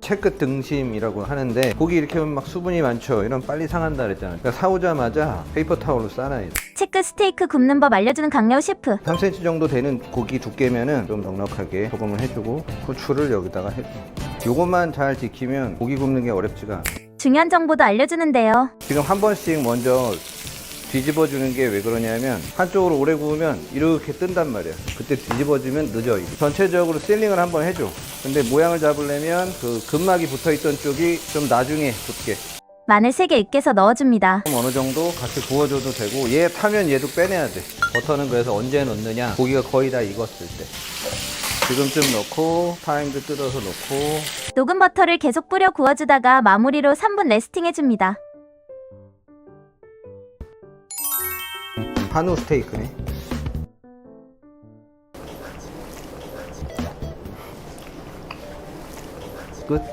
채끝 등심이라고 하는데 고기 이렇게 하면 막 수분이 많죠. 이런 빨리 상한다 그랬잖아요. 그러니까 사오자마자 페이퍼 타올로 싸놔야 돼. 체크 스테이크 굽는 법 알려주는 강래호 셰프. 3cm 정도 되는 고기 두께면은 좀 넉넉하게 소금을 해주고 후추를 여기다가 해줘. 요것만 잘 지키면 고기 굽는 게 어렵지가 않아. 중요한 정보도 알려주는데요. 지금 한 번씩 먼저 뒤집어 주는 게 왜 그러냐면 한쪽으로 오래 구우면 이렇게 뜬단 말이야. 그때 뒤집어주면 늦어. 이게. 전체적으로 셀링을 한번 해줘. 근데 모양을 잡으려면 그 근막이 붙어 있던 쪽이 좀 나중에 붙게. 마늘 3개 으깨서 넣어줍니다. 좀 어느 정도 같이 구워줘도 되고 얘 타면 얘도 빼내야 돼. 버터는 그래서 언제 넣느냐? 고기가 거의 다 익었을 때. 지금쯤 넣고 타임도 뜯어서 넣고 녹은 버터를 계속 뿌려 구워주다가 마무리로 3분 레스팅 해줍니다. 한우 스테이크네. 끝.